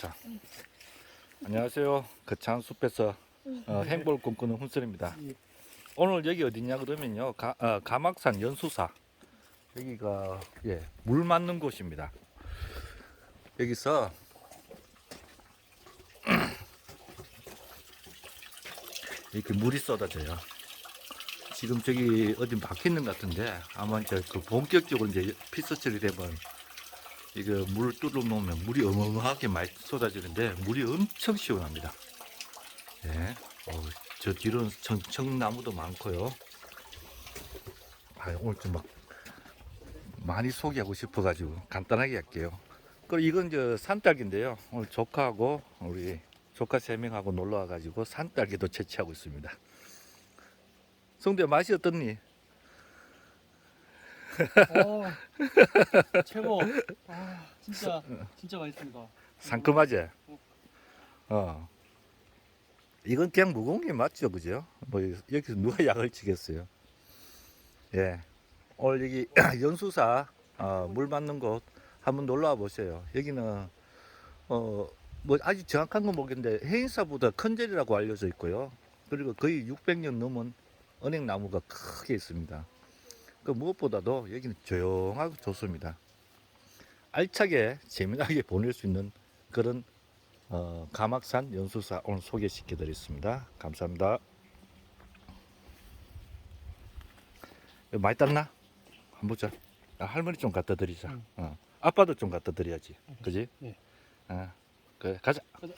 자, 안녕하세요. 거창 숲에서 어, 행복을 꿈꾸는 훈설입니다. 오늘 여기 어디냐 그러면요, 가, 어, 가막산 연수사 여기가 예, 물 맞는 곳입니다. 여기서 이렇게 물이 쏟아져요. 지금 저기 어디 막히는 것 같은데 아마 이제 그 본격적으로 이제 피서철이 되면 이거 물을 뚫어 놓으면 물이 어마어마하게 많이 쏟아지는데 물이 엄청 시원합니다. 예. 어, 저 뒤로는 청, 청나무도 많고요. 아, 오늘 좀 막 많이 소개하고 싶어가지고 간단하게 할게요. 그리고 이건 저 산딸기인데요. 오늘 조카하고 우리 조카 세 명하고 놀러 와가지고 산딸기도 채취하고 있습니다. 성대 맛이 어떻니? 어, 최고. 아, 진짜 진짜 맛있습니다. 상큼하지? 어. 이건 그냥 게 맞죠, 그죠? 뭐 여기서 누가 약을 치겠어요? 예. 오늘 여기 연수사 어, 물 맞는 곳 한번 놀러 와 보세요. 여기는 어 뭐 아직 정확한 건 모르겠는데 해인사보다 큰 절이라고 알려져 있고요. 그리고 거의 600년 넘은 은행나무가 크게 있습니다. 그 무엇보다도 여기는 조용하고 좋습니다. 알차게 재미나게 보낼 수 있는 그런 어, 가막산 연수사 오늘 소개시켜 드렸습니다. 감사합니다. 많이 땄나? 한번 보자. 아, 할머니 좀 갖다 드리자. 응. 어. 아빠도 좀 갖다 드려야지. 그지? 예. 어. 그래, 가자. 가자.